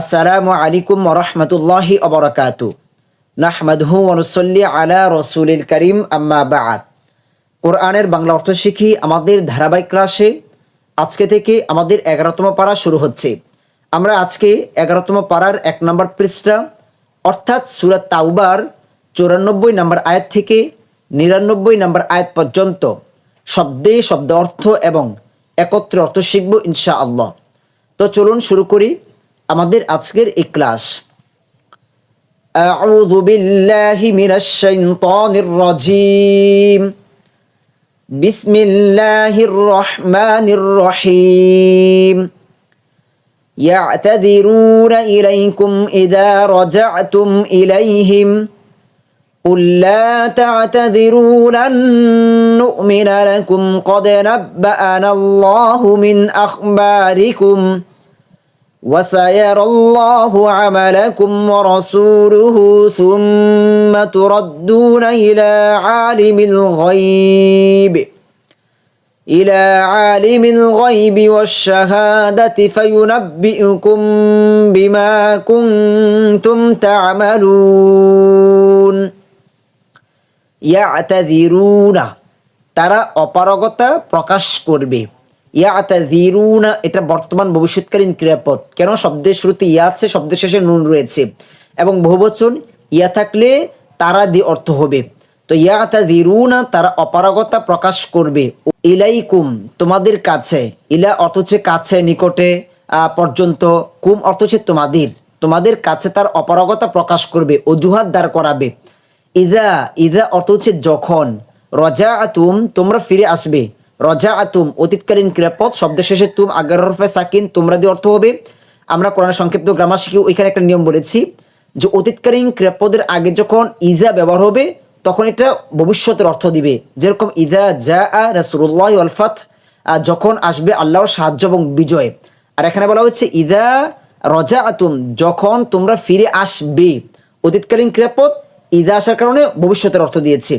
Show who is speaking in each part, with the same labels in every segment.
Speaker 1: আসসালামু আলাইকুম ওরহমতুল্লাহি অবরাকাতু নাহমাদহু অনুসল্লি আলা রসুলিল করিম, আম্মা বাদ। কোরআনের বাংলা অর্থ শিখি আমাদের ধারাবাহিক ক্লাসে। আজকে থেকে আমাদের এগারোতম পাড়া শুরু হচ্ছে। আমরা আজকে এগারোতম পাড়ার এক নম্বর পৃষ্ঠা, অর্থাৎ সুরাত তাওবার, চৌরানব্বই নম্বর আয়াত থেকে নিরানব্বই নম্বর আয়াত পর্যন্ত শব্দে শব্দ অর্থ এবং একত্রে অর্থ শিখব ইনশা আল্লাহ তো চলুন শুরু করি। আমাদের আজকের এই ক্লাস أعوذ بالله من الشيطان الرجيم بسم الله الرحمن الرحيم يعتذرون إليكم إذا رجعتم إليهم قل لا تعتذروا لن نؤمن لكم قد نبأنا الله من أخباركم وسيرى الله عملكم ورسوله ثم تردون إلى عالم الغيب إلى عالم الغيب والشهادة فينبئكم بما كنتم تعملون ইয়াতাদিরুনা তারা অপারগতা প্রকাশ করবে ইয়াতাদিরুনা এটা বর্তমান ভবিষ্যৎকালীন ক্রিয়াপদ। কেন? শব্দের শুরুতে ইয়া আছে, শব্দের শেষে নুন রয়েছে। এবং বহুবচন ইয়া থাকলে তারা দিয়ে অর্থ হবে। তো ইয়াতাদিরুনা তারা অপারগতা প্রকাশ করবে। ইলাইকুম, তোমাদের কাছে। ইলা অর্থ হচ্ছে কাছে, নিকটে পর্যন্ত। কুম অর্থ হচ্ছে তোমাদের। তোমাদের কাছে তার অপারগতা প্রকাশ করবে, অজুহাত দাঁড় করাবে। ইদা ইদা অর্থ হচ্ছে যখন। রজা আতুম তোমরা ফিরে আসবে। রজা আতুম অতীতকালীন ক্রিয়াপদ শব্দের শেষে তুম, আগার হরফে সাকিন, তোমরা দিয়ে অর্থ হবে। আমরা কোরআন সংক্ষিপ্ত গ্রামার শিখি ওইখানে একটা নিয়ম বলেছি যে অতীতকালীন ক্রিয়াপদের আগে যখন ইজা ব্যবহার হবে, তখন এটা ভবিষ্যতের অর্থ দিবে। যেরকম ইদা জা আ রাসুল্লাহ আলফাত যখন আসবে আল্লাহর সাহায্য এবং বিজয়। আর এখানে বলা হচ্ছে ইদা রজা আতুম যখন তোমরা ফিরে আসবে। অতীতকালীন ক্রিয়াপদ ইদা আসার কারণে ভবিষ্যতের অর্থ দিয়েছে।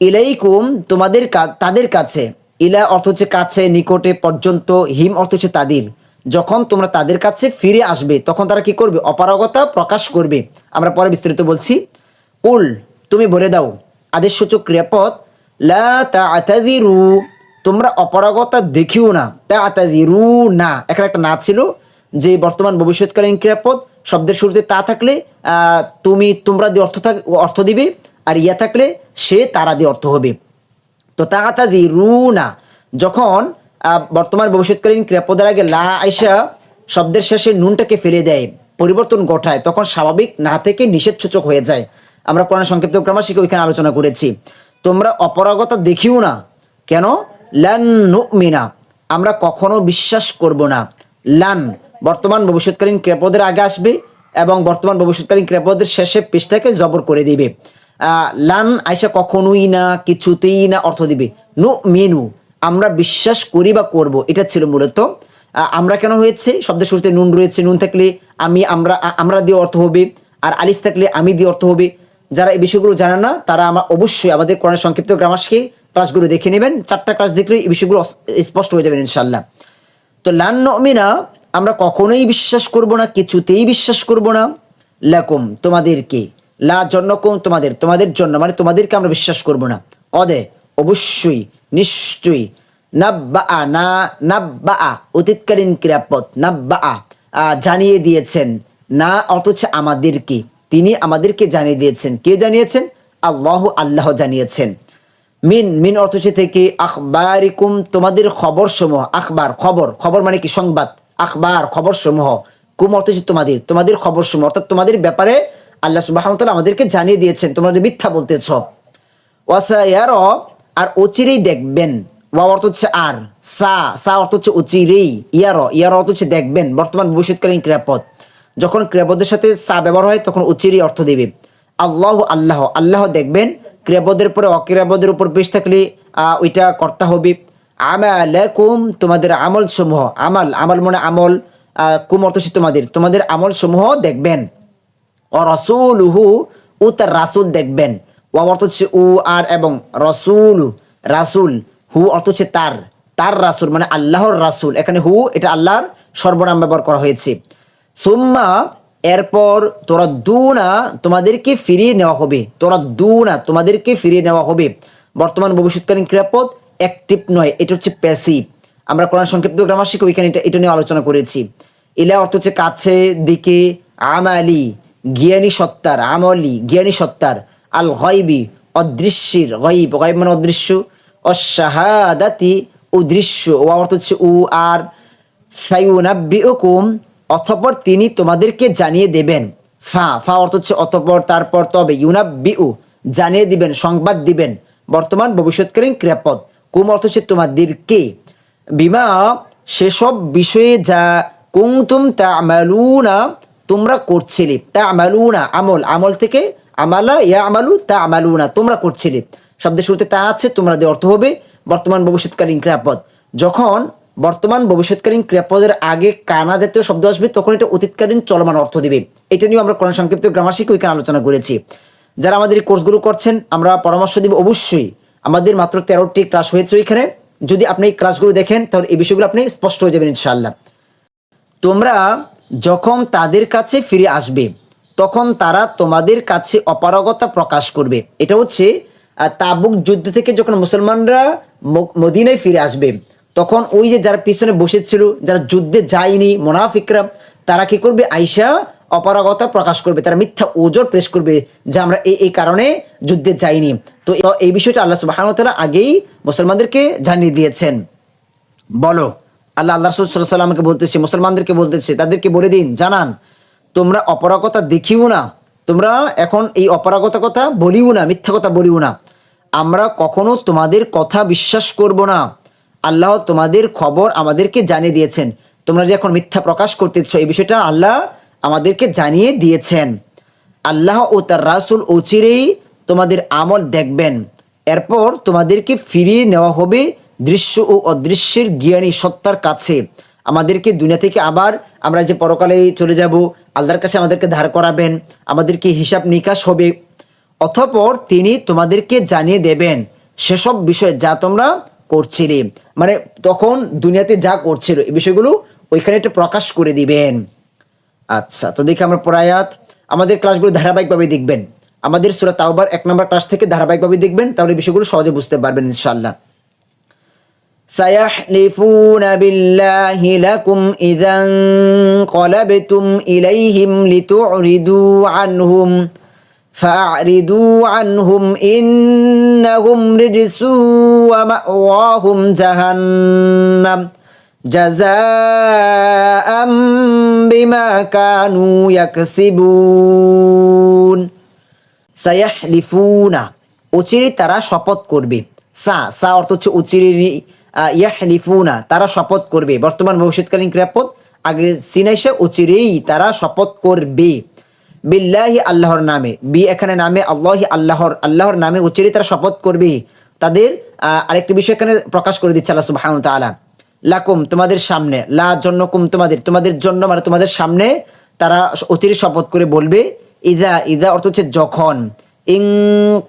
Speaker 1: ইলাইকুম, তোমাদের তাদের কাছে। ইলা অর্থ হচ্ছে কাছে, নিকটে, পর্যন্ত, হিম অর্থ হচ্ছে তাদের। যখন তোমরা তাদের কাছে ফিরে আসবে, তখন তারা কি করবে? অপারগতা প্রকাশ করবে। আমরা পরে বিস্তারিত বলছি। উল তুমি বলে দাও, আদেশসূচক ক্রিয়াপদ, লা তাআতাযিরু তোমরা অপারগতা দেখিও না। তাআতাযিরু না। এখানে একটা না ছিল, যে বর্তমান ভবিষ্যৎকালীন ক্রিয়াপদ, শব্দের শুরুতে তা থাকলে তুমি, তোমরা দিয়ে অর্থ থাক, অর্থ দিবে, আর ইয়া থাকলে সে তারা দিয়ে অর্থ হবে। তো তাহাতা দি রুনা, যখন বর্তমান ভবিষ্যৎকালীন ক্রিয়াপদের আগে লা আইসা শব্দের শেষে নুনটাকে ফেলে দেয়, পরিবর্তন ঘটায়, তখন স্বাভাবিক না থেকে নিষেধ সূচক হয়ে যায়। আমরা কোরআন সংক্ষিপ্ত গ্রামার শিখে ওইখানে আলোচনা করেছি। তোমরা অপরাগতা দেখিও না। কেন? লান নুমিনা, আমরা কখনো বিশ্বাস করব না। লান, বর্তমান ভবিষ্যৎকালীন ক্রিয়াপদের আগে আসবে এবং বর্তমান ভবিষ্যৎকালীন ক্রিয়াপদের শেষে পেশটাকে জবর করে দিবে। লান আইসা কখনোই না, কিছুতেই না অর্থ দিবে। নু মেনু, আমরা বিশ্বাস করি বা করব, এটা ছিল মূলত। আমরা কেন হয়েছে? শব্দের শুরুতে নুন রয়েছে, নুন থাকলে আমি, আমরা আমরা দিয়ে অর্থ হবে, আর আলিফ থাকলে আমি দিয়ে অর্থ হবে। যারা এই বিষয়গুলো জানে না, তারা আমার অবশ্যই আমাদের কোরআন সংক্ষিপ্ত গ্রামাসকে ক্লাসগুলো দেখে নেবেন। চারটা ক্লাস দেখলে এই বিষয়গুলো স্পষ্ট হয়ে যাবেন ইনশাল্লাহ তো লান নমিনা, আমরা কখনোই বিশ্বাস করব না, কিছুতেই বিশ্বাস করব না। লাকুম, তোমাদেরকে। লা জন্যকুম তোমাদের তোমাদের জন্য মানে তোমাদেরকে আমরা বিশ্বাস করব না। কদে অবশ্যই, নিশ্চয়ই নাব্বা না নাব্বা অতীতকালীন ক্রিয়াপদ নাব্বা জানিয়ে দিয়েছেন। না অর্থ হচ্ছে আমাদেরকে তিনি আমাদেরকে জানিয়ে দিয়েছেন। কে জানিয়েছেন? আল্লাহ আল্লাহ জানিয়েছেন। মিন মিন অর্থ হচ্ছে থেকে, আখবারিকুম, তোমাদের খবর সমূহ আখবার, খবর খবর মানে কি? সংবাদ, আখবার খবর সমূহ কুম অর্থ তোমাদের তোমাদের খবর সমূহ অর্থাৎ তোমাদের ব্যাপারে আল্লাহ সুবাহ আমাদেরকে জানিয়ে দিয়েছেন, তোমরা যে মিথ্যা বলতেছ। ওয়াসায়ার আর অচিরেই দেখবেন। ওয়া অর্থ হচ্ছে আর, সা সা অর্থ হচ্ছে অচিরেই। ইয়ার ইয়ার অর্থ হচ্ছে দেখবেন, বর্তমান, ভবিষ্যৎকালীন ক্রিয়াপদ। যখন ক্রিয়াপদের সাথে সা ব্যবহার হয়, তখন অচিরেই অর্থ দেবে। আল্লাহ আল্লাহ আল্লাহ দেখবেন, ক্রিয়াপদের পরে অক্রিয়াপদের উপর বেশ থাকলে ওইটা কর্তা হবে। আমালাকুম, তোমাদের আমল সমূহ আমাল, আমল মনে আমল কুম অর্থ তোমাদের। তোমাদের আমল সমূহ দেখবেন। ও রসুলহু, ও তার রাসুল দেখবেন। ও অর্থ হচ্ছে উ আর এবং রসুল, রাসুল। হু অর্থ হচ্ছে তার তার রাসুল মানে আল্লাহর রাসুল। এখানে হু, এটা আল্লাহর সর্বনাম ব্যবহার করা হয়েছে। সুম্মা, এরপর তোরা দুনা তোমাদেরকে ফিরিয়ে নেওয়া হবে। তোরা দুনা তোমাদেরকে ফিরিয়ে নেওয়া হবে। বর্তমান ভবিষ্যৎকালীন ক্রিয়াপদ অ্যাক্টিভ নয়, এটা হচ্ছে প্যাসিভ আমরা কোরআন সংক্ষিপ্ত গ্রামার শিখব, এখানে এটা এটা নিয়ে আলোচনা করেছি। ইলা অর্থ হচ্ছে কাছে, দিকে, আমালি। জ্ঞানী সত্তার আমলি, জ্ঞানী সত্তার আল গয়বি অদৃশ্যের গয়ব গয়ব মানে অদৃশ্য। অশাহাদাতি উদৃশ্য। ও অর্থ হচ্ছে উ, আর। ফাইউনাব্বিউকুম অতঃপর তিনি তোমাদেরকে জানিয়ে দেবেন। ফা ফা অর্থ হচ্ছে অতঃপর, তারপর তবে। ইউনাব্বিউ, জানিয়ে দিবেন, সংবাদ দিবেন। বর্তমান ভবিষ্যৎকালীন ক্রিয়াপদ। কুম অর্থ হচ্ছে তোমাদেরকে। বিমা, সেসব বিষয়ে যা কুমতুম তা আমালুনা তোমরা করছিলে। তা আমালুনা আমল। আমল থেকে আমালা ইয়া আমালু তা আমালুনা তোমরা করছিলে। শব্দের শুরুতে তা আছে, তোমরা দিয়ে অর্থ হবে বর্তমান ভবিষ্যৎকালীন ক্রিয়াপদ। যখন বর্তমান ভবিষ্যৎকালীন ক্রিয়াপদের আগে কানা জাতীয় শব্দ আসবে, তখন এটা অতীতকালীন চলমান অর্থ দিবে। এটা নিয়েও আমরা কোরআন সংক্ষিপ্ত গ্রামার শিখে ওইখানে আলোচনা করেছি। যারা আমাদের এই কোর্সগুলো করছেন, আমরা পরামর্শ দিব অবশ্যই। আমাদের মাত্র তেরোটি ক্লাস হয়েছে ওইখানে যদি আপনি এই ক্লাসগুলো দেখেন, তাহলে এই বিষয়গুলো আপনি স্পষ্ট হয়ে যাবেন ইনশাআল্লাহ। তোমরা যখন তাদের কাছে ফিরে আসবে, তখন তারা তোমাদের কাছে অপারগতা প্রকাশ করবে। এটা হচ্ছে তাবুক যুদ্ধ থেকে যখন মুসলমানরা মদিনায় ফিরে আসবে, তখন ওই যে যারা পিছনে বসেছিল, যারা যুদ্ধে যায়নি মোনাফিকরা, তারা কি করবে? আইসা অপারগতা প্রকাশ করবে, তারা মিথ্যা ওজোর প্রেস করবে যে আমরা এই এই কারণে যুদ্ধে যাইনি। তো এই বিষয়টা আল্লাহ সুবাহ আগেই মুসলমানদেরকে জানিয়ে দিয়েছেন। বলো। আল্লাহ আল্লাহ রসুল সাল্লামকে বলতেছে, মুসলমানদেরকে বলতেছে, তাদেরকে বলে দিন, জানান, তোমরা অপরাগতা দেখিও না, তোমরা এখন এই অপরাগতা কথা বলিও না, মিথ্যা কথা বলিও না। আমরা কখনো তোমাদের কথা বিশ্বাস করব না। আল্লাহ তোমাদের খবর আমাদেরকে জানিয়ে দিয়েছেন। তোমরা যে এখন মিথ্যা প্রকাশ করতেছ, এই বিষয়টা আল্লাহ আমাদেরকে জানিয়ে দিয়েছেন। আল্লাহ ও তার রাসুল অচিরেই তোমাদের আমল দেখবেন। এরপর তোমাদেরকে ফিরিয়ে নেওয়া হবে দৃশ্য ও অদৃশ্যের জ্ঞানী সত্তার কাছে আমাদেরকে দুনিয়া থেকে আবার আমরা যে পরকালে চলে যাব, আল্লাহর কাছে আমাদেরকে ধার করাবেন, আমাদেরকে হিসাব নিকাশ হবে। অতঃপর তিনি তোমাদেরকে জানিয়ে দেবেন সেসব বিষয় যা তোমরা করছিলে। মানে তখন দুনিয়াতে যা করছিল, এই বিষয়গুলো ওইখানে একটা প্রকাশ করে দিবেন। আচ্ছা তো দেখি আমরা পরায়াত আমাদের ক্লাসগুলো ধারাবাহিকভাবে দেখবেন। আমাদের সুরা তাওবার এক নম্বর ক্লাস থেকে ধারাবাহিকভাবে দেখবেন, তাহলে বিষয়গুলো সহজে বুঝতে পারবেন ইনশাল্লাহ سيحلفون بالله لكم إذا انقلبتم إليهم لتعرضوا عنهم فأعرضوا عنهم إنهم رجس ومأواهم جهنم جزاء بما كانوا يكسبون সায়াহলিফুনা অচিরে তারা শপথ করবে সা সা অর্থ হচ্ছে অচিরে ইয়াহলিফুনা, তারা শপথ করবে। বর্তমান ভবিষ্যৎকালীন ক্রিয়াপদ আগে সিনাইসে অচিরেই তারা শপথ করবে। বিল্লাহি আল্লাহর নামে, বি এখানে নামে আল্লাহি আল্লাহর আল্লাহর নামে অচিরেই তারা শপথ করবে। তাদের আরেকটি বিষয় এখানে প্রকাশ করে দিচ্ছে আল্লাহ সুবহানাহু ওয়া তাআলা। লাকুম, তোমাদের সামনে, লা জন্য কুম তোমাদের তোমাদের জন্য মানে তোমাদের সামনে তারা অচিরে শপথ করে বলবে, ইদা ইদা অর্থ হচ্ছে যখন। ইং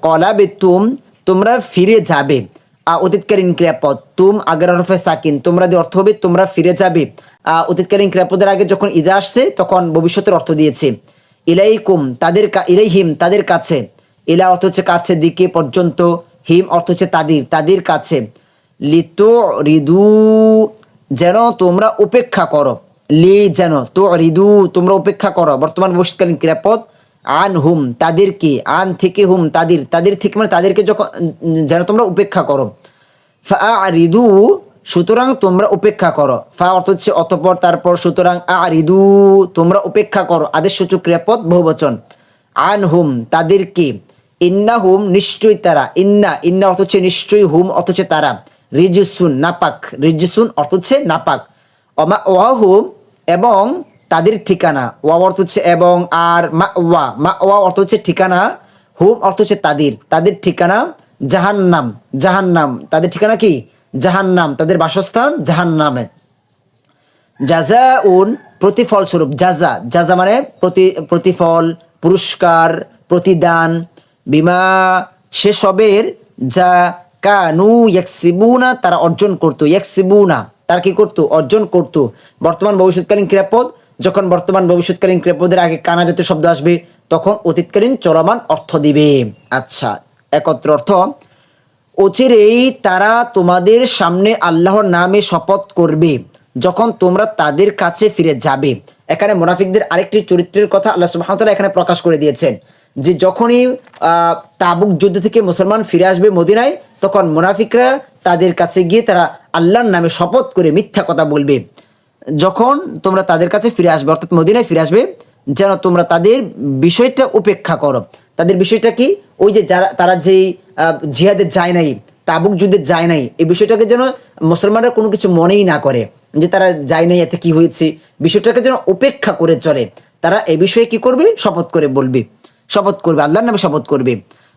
Speaker 1: কলাবে তুম তোমরা ফিরে যাবে। অতীতকালীন ক্রিয়াপদ, তুম আগের হরফে সাকিন, তোমরা দিয়ে অর্থ হবে, তোমরা ফিরে যাবে। অতীতকালীন ক্রিয়াপদের আগে যখন ইদা আসছে, তখন ভবিষ্যতের অর্থ দিয়েছে। ইলাইকুম, তাদের ইলাইহিম, তাদের কাছে। ইলা অর্থ হচ্ছে কাছে, দিকে, পর্যন্ত। হিম অর্থ হচ্ছে তাদের তাদের কাছে। লিতো রিদু যেন তোমরা উপেক্ষা করো। লি যেন তো রিদু তোমরা উপেক্ষা করো। বর্তমান ভবিষ্যৎকালীন ক্রিয়াপদ আন হুম তাদেরকে, আন থেকে হুম তাদের তাদের থেকে মানে তাদেরকে যখন, যেন তোমরা উপেক্ষা করো। ফা রিদু সুতরাং তোমরা উপেক্ষা করো। ফা অর্থ হচ্ছে অতপর, তারপর সুতরাং আ রিদু তোমরা উপেক্ষা করো। আদেশ সূচক ক্রিয়াপদ, বহুবচন। আন হুম তাদেরকে, ইন্না হুম নিশ্চয়ই তারা। ইন্না ইন্না অর্থ হচ্ছে নিশ্চয়ই হুম, অর্থ হচ্ছে তারা। রিজিসুন, নাপাক। রিজিসুন অর্থ হচ্ছে নাপাক। অমা, ওয়া হুম এবং তাদের ঠিকানা ওয়া অর্থ হচ্ছে এবং আর মা, ওয়া মা, ওয়া অর্থ হচ্ছে ঠিকানা, হুম অর্থ হচ্ছে তাদের তাদের ঠিকানা জাহান্নাম জাহান্নাম, তাদের ঠিকানা কি? জাহান্নাম, তাদের বাসস্থান জাহান্নামে। জাজা উন প্রতিফল স্বরূপ জাজা জাজা মানে প্রতি, প্রতিফল, পুরস্কার, প্রতিদান, বিমা, সেসবের যা কানু ইয়াকসিবুনা, তারা অর্জন করতো, ইয়াকসিবুনা, তারা কি করতো? অর্জন করতো। বর্তমান ভবিষ্যৎকালীন ক্রিয়াপদ যখন বর্তমান ভবিষ্যৎকালীন ক্রিয়াপদের আগে কানা জাতীয় শব্দ আসবে, তখন অতীতকালীন চলমান অর্থ দিবে। আচ্ছা একত্র অর্থ, অচিরেই তারা তোমাদের সামনে আল্লাহর নামে শপথ করবে, যখন তোমরা তাদের কাছে ফিরে যাবে। এখানে মোনাফিকদের আরেকটি চরিত্রের কথা আল্লাহ সুবাহতাল্লাহ এখানে প্রকাশ করে দিয়েছেন, যে যখনই তাবুক যুদ্ধ থেকে মুসলমান ফিরে আসবে মদিনায়, তখন মোনাফিকরা তাদের কাছে গিয়ে তারা আল্লাহর নামে শপথ করে মিথ্যা কথা বলবে। যখন তোমরা তাদের কাছে ফিরে আসবে, অর্থাৎ মদিনায় ফিরে আসবে, যেন তোমরা তাদের বিষয়টা উপেক্ষা করো। তাদের বিষয়টা কি? ওই যে যারা, তারা যেই জিহাদে যায় নাই, তাবুক যুদ্ধে যায় নাই, এই বিষয়টাকে যেন মুসলমানরা কোনো কিছু মনেই না করে, যে তারা যায় নাই, এতে কি হয়েছে? বিষয়টাকে যেন উপেক্ষা করে চলে। তারা এই বিষয়ে কি করবে? শপথ করে বলবে। শপথ করবে, আল্লাহর নামে শপথ করবে।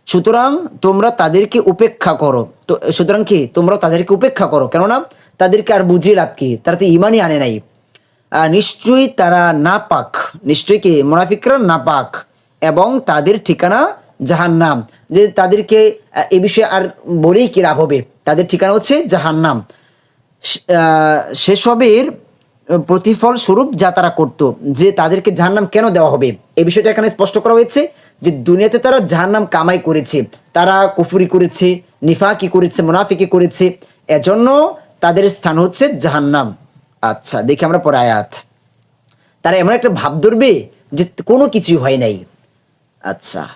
Speaker 1: সুতরাং তোমরা তাদেরকে উপেক্ষা করো। তো, সুতরাং কি? তোমরা তাদেরকে উপেক্ষা করো। কেননা তাদেরকে আর বুঝিয়ে লাভ কি? তারা তো ইমানই আনে নাই। নিশ্চয়ই তারা না পাক নিশ্চয়ই কি? মোনাফিকরা না পাক এবং তাদের ঠিকানা জাহান্নাম। যে তাদেরকে এ বিষয়ে আর বলেই কি লাভ হবে? তাদের ঠিকানা হচ্ছে জাহান্নাম। সেসবের প্রতিফল স্বরূপ যা তারা করত, যে তাদেরকে জাহান্নাম কেন দেওয়া হবে? এ বিষয়টা এখানে স্পষ্ট করা হয়েছে। যে দুনিয়াতে তারা যাহার নাম কামাই করেছে, তারা কুফুরি করেছে, নিফাকি করেছে, মুনাফিকি করেছে, এজন্য তাদের স্থান হচ্ছে জাহান্নাম। আচ্ছা দেখি আমরা পরে আয়াত। তারা এমন একটা ভাব ধরবে যে কোনো কিছুই হয় নাই। আচ্ছা।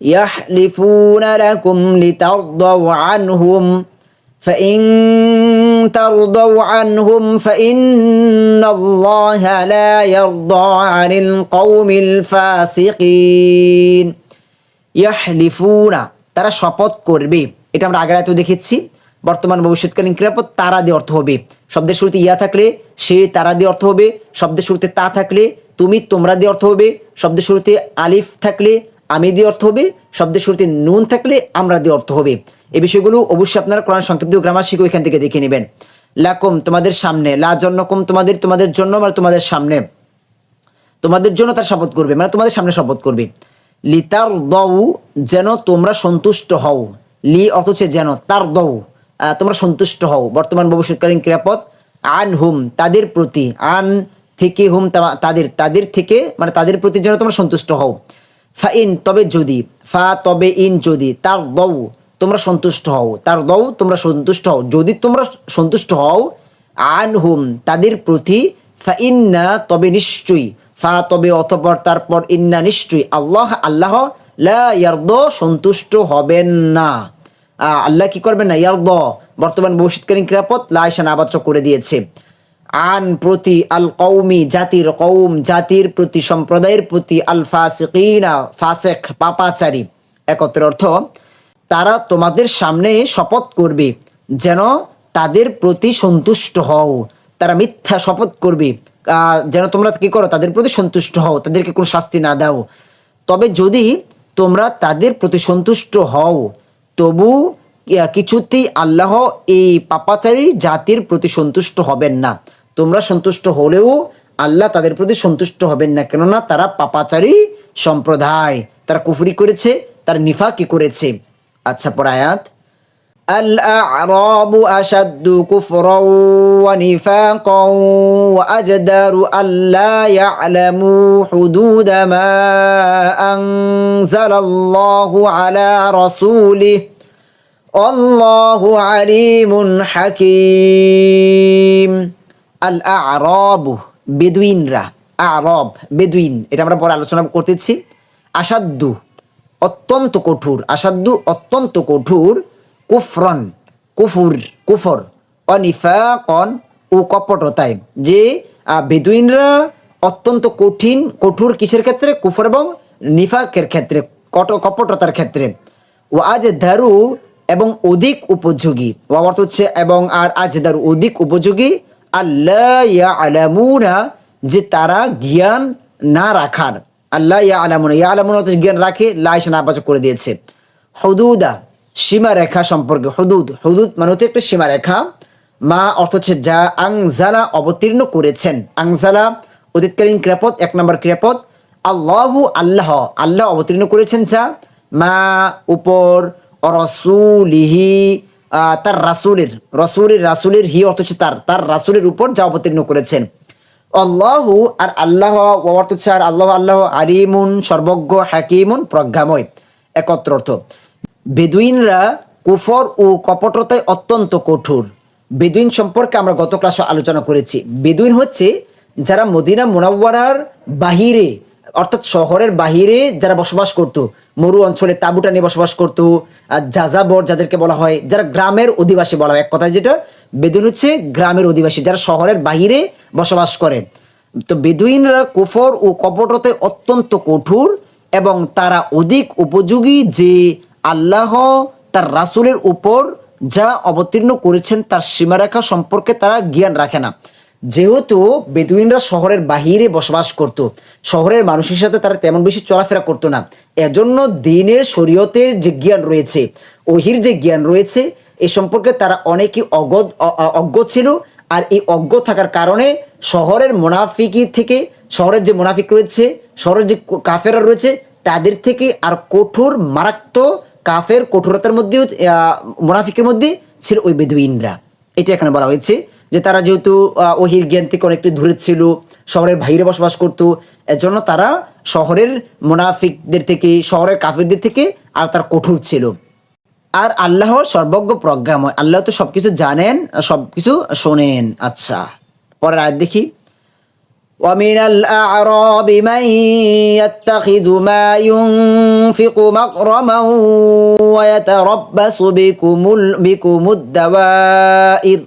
Speaker 1: ইয়াহলিফুনা লাকুম লিতারদাউ আনহুম। فإن ترضوا عنهم فإن الله لا يرضى عن القوم الفاسقين ইয়াহলিফুনা তারা শপথ করবে এটা আমরা আগের আয়তেও দেখেছি বর্তমান ভবিষ্যৎকালীন ক্রিয়াপদ তারা দিয়ে অর্থ হবে শব্দের শুরুতে ইয়া থাকলে সে তারা দিয়ে অর্থ হবে শব্দের শুরুতে তা থাকলে তুমি তোমরা দিয়ে অর্থ হবে শব্দের শুরুতে আলিফ থাকলে আমি দিয়ে অর্থ হবে শব্দের শুরুতে নুন থাকলে আমরা দিয়ে অর্থ হবে এই বিষয়গুলো অবশ্যই আপনারা কোরআন সংক্ষিপ্ত গ্রামার শিখে ওইখান থেকে দেখে নেবেন। লাকুম তোমাদের সামনে। লা জন্নকুম তোমাদের তোমাদের জন্য মানে তোমাদের সামনে। তোমাদের জন্য তার শপথ করবে মানে তোমাদের সামনে শপথ করবে। লিতার দউ যেন তোমরা সন্তুষ্ট হও। লি অর্থ হচ্ছে যেন তার আহ, তোমরা সন্তুষ্ট হও। বর্তমান ভবিষ্যৎকালীন ক্রিয়াপদ আন হুম তাদের প্রতি। আন থেকে হুম তাদের তাদের থেকে মানে তাদের প্রতি যেন তোমরা সন্তুষ্ট হও। ফা ইন তবে যদি। ফা তবে ইন যদি। তার দউ তোমরা সন্তুষ্ট হও, তার দউ তোমরা সন্তুষ্ট হও। যদি তোমরা সন্তুষ্ট হও আন হুম তাদের প্রতি ফা ইন্না তবে নিশ্চয়ই, ফা তবে অতপর তারপর ইন্না নিশ্চয়ই। আল্লাহ আল্লাহ লা ইয়ারদ, সন্তুষ্ট হবেন না। আল্লাহ কি করবেন না? ইয়ারদ, বর্তমান ভবিষ্যৎকালীন ক্রিয়াপদ লাইসান আবাচ্য করে দিয়েছে। আন প্রতি আল কৌমি জাতির কৌম জাতির প্রতি, সম্প্রদায়ের প্রতি আল ফাসিকিনা, ফাসেক, পাপাচারী। একত্রের অর্থ তারা তোমাদের সামনে শপথ করবে, যেন তাদের প্রতি সন্তুষ্ট হও। তারা মিথ্যা শপথ করবে যেন তোমরা কি করো, তাদের প্রতি সন্তুষ্ট হও, তাদেরকে কোনো শাস্তি না দাও। তবে যদি তোমরা তাদের প্রতি সন্তুষ্ট হও, তবু কিছুতেই আল্লাহ এই পাপাচারী জাতির প্রতি সন্তুষ্ট হবেন না। তোমরা সন্তুষ্ট হলেও আল্লাহ তাদের প্রতি সন্তুষ্ট হবেন না, কেননা তারা পাপাচারী সম্প্রদায়। তারা কুফরি করেছে, তারা নিফাকি করেছে। আচ্ছা পর আয়াত الأعراب أشد كفرا ونفاقا وأجدر ألا يعلموا حدود ما أنزل الله على رسوله والله عليم حكيم الأعراب বেদুইনরা আরব বেদুইন এটা আমরা পরে আলোচনা করতেছি আসাদ্দু অত্যন্ত কঠোর আসাদ্দু অত্যন্ত কঠোর, কুফরন, কুফুর, কুফর, অনিফাকন ও কপটতায়। যে বেদুইনরা অত্যন্ত কঠিন, কঠোর কিসের ক্ষেত্রে? কুফর এবং নিফাকের ক্ষেত্রে, কট, কপটতার ক্ষেত্রে। ও আজ দারু এবং অধিক উপযোগী। অর্থ হচ্ছে, এবং আর আজ দারু অধিক উপযোগী আল্লাহ আলামুনা যে তারা জ্ঞান না রাখার। আল্লাহ ইয়া আলামুনা ইয়া আলামুনা অর্থ জ্ঞান রাখে লাইস নাবাচক করে দিয়েছে। হদুদা, সীমা রেখা সম্পর্কে, হদুদ হদুদ মানে হচ্ছে একটা সীমা রেখা। মা অর্থ হচ্ছে যা আংজালা অবতীর্ণ করেছেন। আংজালা, অতীতকালীন ক্রিয়াপদ, এক নম্বর ক্রিয়াপদ। আল্লাহু আল্লাহ আল্লাহ অবতীর্ণ করেছেন যা। মা উপর রসুলিহি তার রাসুলের, রসুলের রাসুলের হি অর্থ হচ্ছে তার তার রাসুলের উপর যা অবতীর্ণ করেছেন। আল্লাহু আর আল্লাহ অর্থ আর আল্লাহ আল্লাহ আলিমুন, সর্বজ্ঞ, হাকিমুন, প্রজ্ঞাময়। একত্র অর্থ। বেদুইনরা কুফর ও কপটতায় অত্যন্ত কঠোর। বেদুইন সম্পর্কে আমরা গত ক্লাসে আলোচনা করেছি। বেদুইন হচ্ছে যারা মদিনা মোনাব্বরার বাহিরে, অর্থাৎ শহরের বাহিরে যারা বসবাস করত। মরু অঞ্চলে তাবুটা নিয়ে বসবাস করত। আর যাযাবর যাদেরকে বলা হয়, যারা গ্রামের অধিবাসী বলা হয়। এক কথায় যেটা বেদুইন হচ্ছে গ্রামের অধিবাসী যারা শহরের বাহিরে বসবাস করে। তো বেদুইনরা কুফর ও কপটতে অত্যন্ত কঠোর এবং তারা অধিক উপযোগী যে আল্লাহ তার রাসূলের উপর যা অবতীর্ণ করেছেন তার সীমারেখা সম্পর্কে তারা জ্ঞান রাখে না। যেহেতু বেদুইনরা শহরের বাহিরে বসবাস করত, শহরের মানুষের সাথে তারা তেমন বেশি চলাফেরা করতো না। এজন্য দিনের শরীয়তের যে জ্ঞান রয়েছে, ওহির যে জ্ঞান রয়েছে এ সম্পর্কে তারা অনেকই অগদ, অ- অ- অজ্ঞ ছিল। আর এই অজ্ঞ থাকার কারণে শহরের মোনাফিকি থেকে, শহরের যে মোনাফিক রয়েছে, শহরের যে ক- কাফেররা রয়েছে, তাদের থেকে আর কঠোর, মারাত্মক কাফের কঠোরতার মধ্যেও মোনাফিকের মধ্যে ছিল ওই বেদুইনরা। এটা এখানে বলা হয়েছে যে তারা যেহেতু ওহির জ্ঞান থেকে অনেকটা দূরে ছিল, শহরের বাইরে বসবাস করতো, এজন্য তারা শহরের মোনাফিকদের থেকে, শহরের কাফিরদের থেকে আর তার কঠোর ছিল। আর আল্লাহ সর্বজ্ঞ প্রজ্ঞাময় আল্লাহ তো সবকিছু জানেন আর সবকিছু শোনেন আচ্ছা পরের আয়াত দেখি ومن الأعراب من يتخذ ما ينفق مغرما ويتربص بكم ال- بكم الدوائر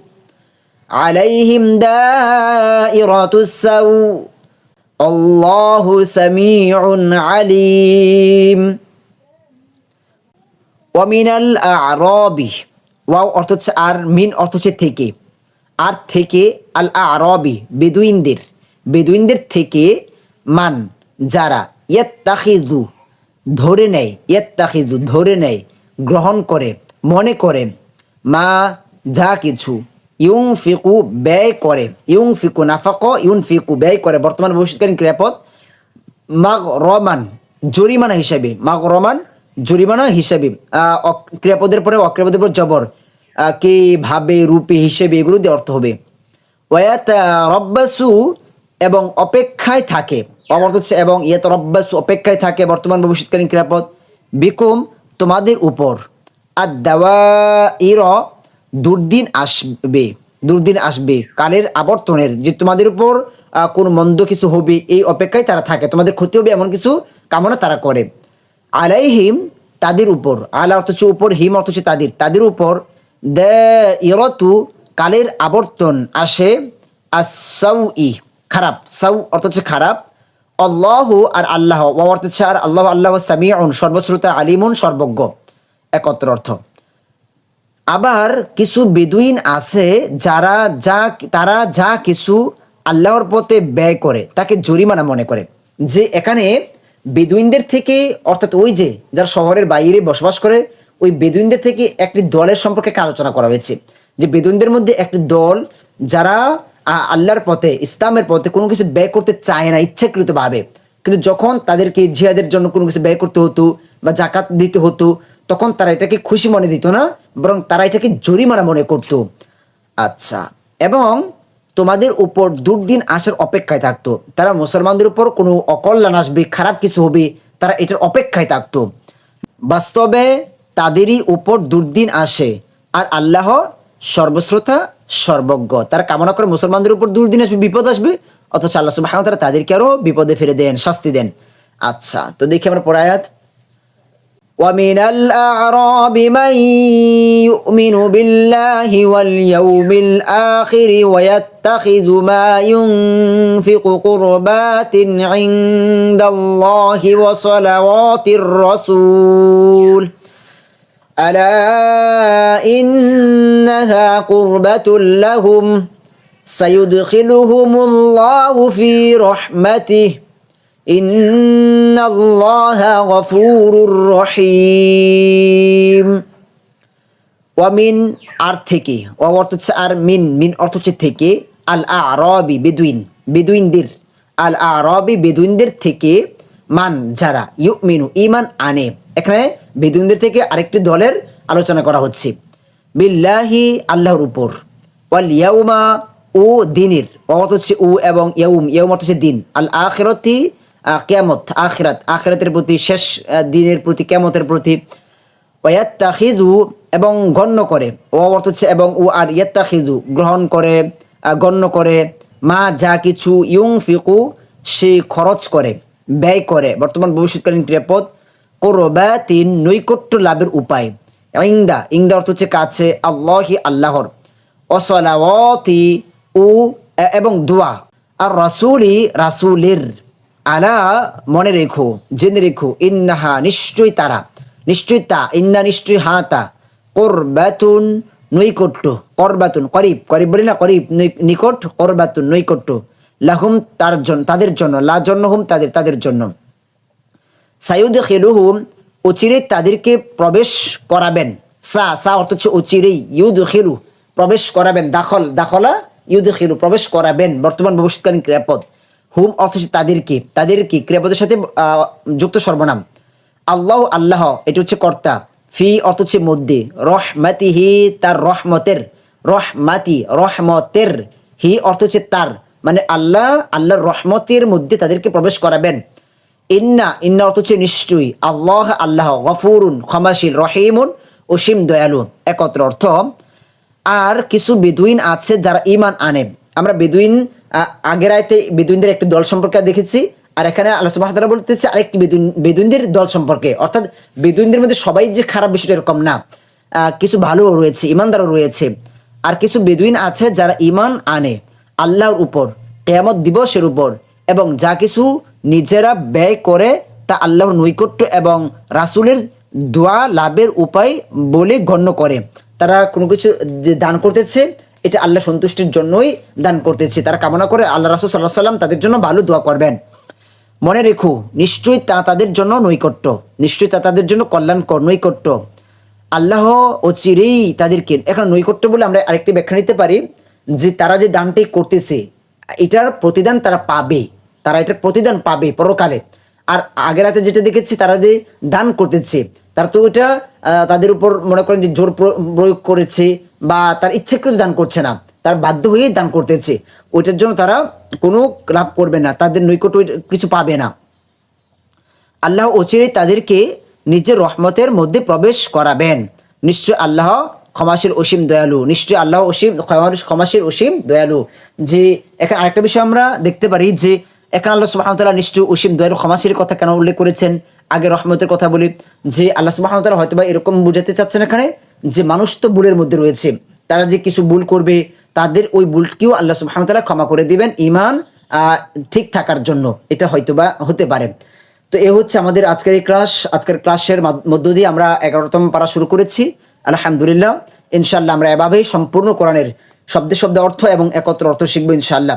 Speaker 1: عليهم دائرة السوء الله سميع عليم ওয়ামিনাল আরবি, ওয়াও অর্থ হচ্ছে আর, মিন অর্থ হচ্ছে থেকে। আর থেকে আল আরবি, বেদুইনদের। বেদুইনদের থেকে মান, যারা ইয়াত তাখিজু ধরে নেয় ইয়াত তাখিজু ধরে নেয়, গ্রহণ করে, মনে করে, মা যা কিছু ইউং ফিকু ব্যয় করে ইউং ফিকু নাফাক ইউন ফিকু ব্যয় করে, বর্তমান ভবিষ্যৎকালীন ক্রিয়াপদ মাগ রমান জরিমানা হিসাবে মাগ রমান জরিমানা হিসাবে ক্রিয়াপদের পরে অক্রিয়াপদের পর জবর কে ভাবে, রূপে, হিসেবে এগুলো দিয়ে অর্থ হবে। ওয়াত রব্বাসু এবং অপেক্ষায় থাকে। অবর্ত হচ্ছে এবং ইয়াত রব্বাসু অপেক্ষায় থাকে বর্তমান ভবিষ্যৎকালীন ক্রিয়াপদ। বিকুম, তোমাদের উপর। আর দেওয়া ইর দুর্দিন আসবে দুর্দিন আসবে। কালের আবর্তনের, যে তোমাদের উপর কোন মন্দ কিছু হবে, এই অপেক্ষায় তারা থাকে। তোমাদের ক্ষতি হবে এমন কিছু কামনা তারা করে। আলাইহিম তাদের উপর। আলা অর্থ হচ্ছে উপর, হিম অর্থ হচ্ছে তাদের। তাদের উপর দে ইরতু কালের আবর্তন আসে আসাউ ই খারাপ। সাউ অর্থ হচ্ছে খারাপ। আল্লাহ আর আল্লাহ অর্থ হচ্ছে আর। আল্লাহ আল্লাহ সামিউন, সর্বশ্রোতা, আলিমুন, সর্বজ্ঞ। একত্র অর্থ। আবার কিছু বেদুইন আছে যারা যা, তারা যা কিছু আল্লাহর পথে ব্যয় করে, তাকে জরিমানা মনে করে। যে এখানে বেদুইনদের থেকে, অর্থাৎ ওই যে যারা শহরের বাইরে বসবাস করে, ওই বেদুইনদের থেকে একটি দলের সম্পর্কে আলোচনা করা হয়েছে। যে বেদুইনদের মধ্যে একটি দল যারা আল্লাহর পথে, ইসলামের পথে কোনো কিছু ব্যয় করতে চায় না, ইচ্ছাকৃতভাবে। কিন্তু যখন তাদেরকে জিহাদের জন্য কোনো কিছু ব্যয় করতে হতো বা জাকাত দিতে হতো, তখন তারা এটাকে খুশি মনে দিত না, বরং তারা এটাকে জরিমানা মনে করত। আচ্ছা এবং তোমাদের উপর দুর্দিন আসার অপেক্ষায় থাকতো। তারা মুসলমানদের উপর কোনো অকল্যাণ আসবে, খারাপ কিছু হবে, তারা এটার অপেক্ষায় থাকতো। বাস্তবে তাদেরই উপর দুর্দিন আসে আর আল্লাহ সর্বশ্রোতা, সর্বজ্ঞ। তারা কামনা করে মুসলমানদের উপর দুর্দিন আসবে, বিপদ আসবে, অথচ আল্লাহ সুবাহ তারা তাদেরকে আরও বিপদে ফেলে দেন, শাস্তি দেন। আচ্ছা তো দেখি আমরা পরায়াত ومن الأعراب من يؤمن بالله واليوم الآخر ويتخذ ما ينفق قربات عند الله وصلوات الرسول. ألا إنها قربة لهم. سيدخلهم الله في رحمته. ইন্নাল্লাহা গফুরুর রহিম। ওয়ামিন আর থেকে, ওয়া অর্থ হচ্ছে আর মিন মিন অর্থ হচ্ছে থেকে। আল আরবি বেদুইন, বেদুইনদের, আল আরবি বেদুইনদের থেকে মান যারা মিনু ইমান আনে। এখানে বেদুনদের থেকে আরেকটি দলের আলোচনা করা হচ্ছে। বিল্লাহি আল্লাহর উপর। ওয়াল ইয়াউমা ও দিনের অর্থ হচ্ছে ও এবং ইয়াউম ইয়াউম অর্থ হচ্ছে দিন। আল আখেরতি কেমত আখেরাত, আখেরাতের প্রতি, শেষ দিনের প্রতি কেমতের প্রতি। ওয়াত্তাখিদু এবং গণ্য করে। ও অর্থ হচ্ছে, এবং ও আর ইয়াত্তাখিদু গ্রহণ করে গণ্য করে। মা যা কিছু ইউং ফিকু সে খরচ করে, ব্যয় করে। বর্তমান ভবিষ্যৎকালীন ক্রিয়াপদ করবা তিন নৈকট্য লাভের উপায়। ইংদা ইংদা অর্থ হচ্ছে কাছে, আল্লাহি আল্লাহর। অসলাওয়াতি ও এবং দোয়া। আর রাসুলি, রাসুলের। আলা মনে রেখো, জেনে রেখো, ইন্নাহা নিশ্চয়ই তারা। নিশ্চয়ই তা, ইন্না নিশ্চয়ই হা তা। করবাতুন নৈকট্য, করবাতুন, করিব করিব বলি না, করিব নিকট, করবাতুন, নৈকট্য। লাহুম তার জন্য তাদের জন্য, লা জন্য হুম তাদের তাদের জন্য। সাইউদ খেলুহুম অচিরে তাদেরকে প্রবেশ করাবেন। সা সা অর্থ হচ্ছে অচিরেই ইউদ খেলু প্রবেশ করাবেন, দাখল, দাখলা ইউদ খেলু প্রবেশ করাবেন। বর্তমান ভবিষ্যৎকালীন ক্রিয়াপদ। হুম অর্থ হচ্ছে তাদেরকে তাদেরকে ক্রিয়াপদের সাথে যুক্ত সর্বনাম। আল্লাহ আল্লাহ, এটা হচ্ছে কর্তা। ফি অর্থ হচ্ছে মধ্যে। রহমাতিহি তার রহমতের। রহমাতি, রহমতের। হি অর্থ হচ্ছে তার। মানে আল্লাহ, আল্লাহর রহমতের মধ্যে তাদেরকে প্রবেশ করাবেন। ইন্না ইন্না অর্থ হচ্ছে নিশ্চয়ই। আল্লাহ আল্লাহ, গফুরুন, ক্ষমাশীল, রহিমুন অসীম দয়ালু। একত্র অর্থ। আর কিছু বেদুইন আছে যারা ইমান আনে। আমরা বেদুইন আগের আয়তে বেদুইনদের একটি দল সম্পর্কে দেখেছি, আর এখানে আল্লাহ সুবহানাহু বলতেছে আরেকটি বেদুইন বেদুইনদের দল সম্পর্কে। অর্থাৎ বেদুইনদের মধ্যে সবাই যে খারাপ বিষয়টা এরকম না। কিছু ভালোও রয়েছে, ইমানদারও রয়েছে। আর কিছু বেদুইন আছে যারা ইমান আনে আল্লাহর উপর, কেয়ামত দিবসের উপর, এবং যা কিছু নিজেরা ব্যয় করে তা আল্লাহর নৈকট্য এবং রাসূলের দোয়া লাভের উপায় বলে গণ্য করে। তারা কোনো কিছু দান করতেছে এটা আল্লাহ সন্তুষ্টির জন্যই দান করতেছে। তারা কামনা করে আল্লাহ রাসুল সাল্লাহ সাল্লাম তাদের জন্য ভালো দোয়া করবেন। মনে রেখো, নিশ্চয়ই তা তাদের জন্য নৈকট্য। নিশ্চয়ই তা তাদের জন্য কল্যাণকর নৈকট্য। আল্লাহ ও চিরেই তাদেরকে, এখন নৈকট্য বলে আমরা আরেকটি ব্যাখ্যা নিতে পারি, যে তারা যে দানটি করতেছে, এটার প্রতিদান তারা পাবে। তারা এটার প্রতিদান পাবে পরকালে। আর আগের রাতে যেটা দেখেছি, তারা যে দান করতেছে, তারা তো ওইটা তাদের উপর মনে করেন যে জোর প্র- প্রয়োগ করেছে বা তার ইচ্ছাকৃত দান করছে না, তার বাধ্য হয়েই দান করতেছে, ওইটার জন্য তারা কোনো লাভ করবে না, তাদের নৈকট কিছু পাবে না। আল্লাহ অচিরে তাদেরকে নিজের রহমতের মধ্যে প্রবেশ করাবেন। নিশ্চয় আল্লাহ ক্ষমাশীল, অসীম, দয়ালু। নিশ্চয় আল্লাহ অসীম ক্ষমা- ক্ষমাশীল, অসীম, দয়ালু। যে এখানে আরেকটা বিষয় আমরা দেখতে পারি যে, এখানে আল্লাহ সুবাহতাল্লাহ নিশ্চয় অসীম, দয়ালু ক্ষমাশীল কথা কেন উল্লেখ করেছেন? আগে রহমতের কথা বলি, যে আল্লাহ সুবাহতাল্লাহ হয়তো বা এরকম বুঝাতে চাচ্ছেন এখানে যে মানুষ তো ভুলের মধ্যে রয়েছে, তারা যে কিছু ভুল করবে, তাদের ওই ভুলকেও আল্লাহ সুবাহতাল্লাহ ক্ষমা করে দিবেন ইমান ঠিক থাকার জন্য। এটা হয়তোবা হতে পারে। তো এ হচ্ছে আমাদের আজকের এই ক্লাস। আজকের ক্লাসের মধ্য দিয়ে আমরা এগারোতম পারা শুরু করেছি। আলহামদুলিল্লাহ। ইনশাল্লাহ আমরা এভাবেই সম্পূর্ণ কোরআনের শব্দে শব্দে অর্থ এবং একত্র অর্থ শিখব ইনশাল্লাহ